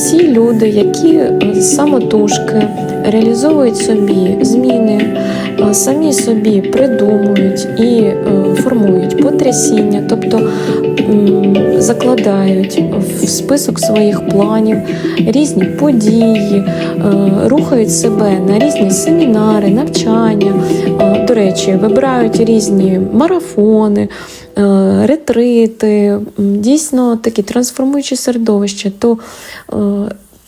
всі люди, які е, самотужки реалізовують собі зміни, е, самі собі придумують і е, формують потрясіння, тобто закладають в список своїх планів різні події, рухають себе на різні семінари, навчання. До речі, вибирають різні марафони, ретрити, дійсно такі трансформуючі середовища, то е,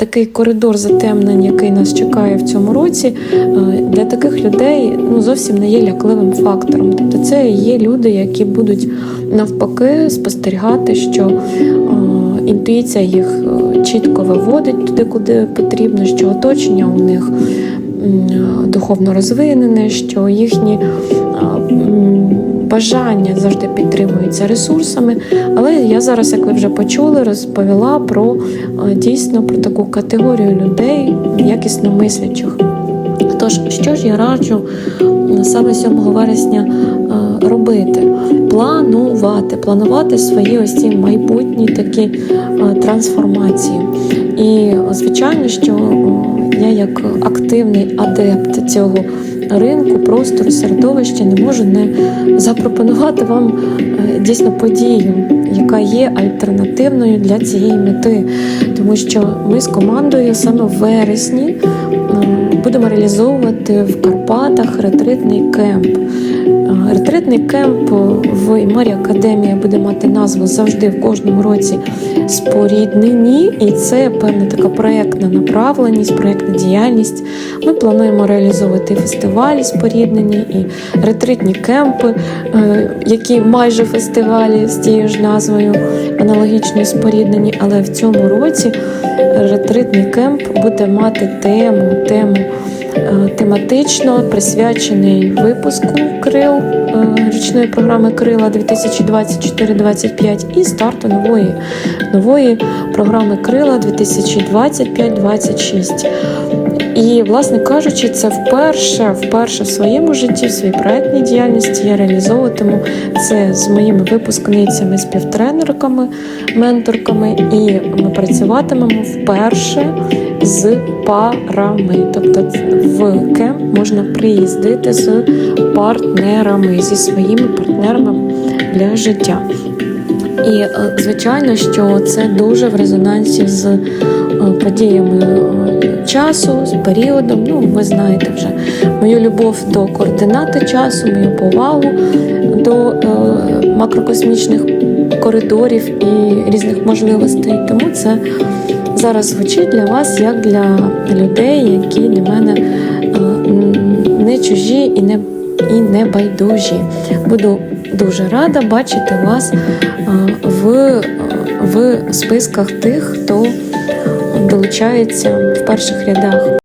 такий коридор затемнень, який нас чекає в цьому році, е, для таких людей ну, зовсім не є лякливим фактором. Тобто це є люди, які будуть навпаки спостерігати, що е, інтуїція їх е, чітко виводить туди, куди потрібно, що оточення у них духовно розвинене, що їхні бажання завжди підтримуються ресурсами. Але я зараз, як ви вже почули, розповіла про дійсно про таку категорію людей, якісно мислячих. Тож, що ж я раджу саме 7 вересня робити? Планувати, планувати свої ось ці майбутні такі трансформації. І звичайно, що я як активний адепт цього ринку, простору, середовища не можу не запропонувати вам е, дійсно подію, яка є альтернативною для цієї мети, тому що ми з командою саме в вересні будемо реалізовувати в Карпатах ретритний кемп. Е, Ретритний кемп в Імарі Академія буде мати назву завжди в кожному році споріднені, і це певна така проєктна направленість, проєктна діяльність. Ми плануємо реалізовувати фестивалі споріднені і ретритні кемпи, е, які майже фестивалі з тією ж назвою аналогічно споріднені. Але в цьому році ретритний кемп буде мати тему, тему е, тематично присвячений випуску крил е, річної програми Крила 2024-25 і старту нової, нової програми Крила 2025-26. І, власне кажучи, це вперше, вперше в своєму житті, в своїй проектній діяльності я реалізовуватиму це з моїми випускницями, співтренерками, менторками, і ми працюватимемо вперше з парами. Тобто в кемп можна приїздити з партнерами, зі своїми партнерами для життя. І е, звичайно, що це дуже в резонансі з подіями е, часу, з періодом. Ну, ви знаєте вже мою любов до координати часу, мою повагу до е, макрокосмічних коридорів і різних можливостей. Тому це зараз звучить для вас як для людей, які для мене е, не чужі і не, і не байдужі. Буду дуже рада бачити вас в, в списках тих, хто долучається в перших рядах.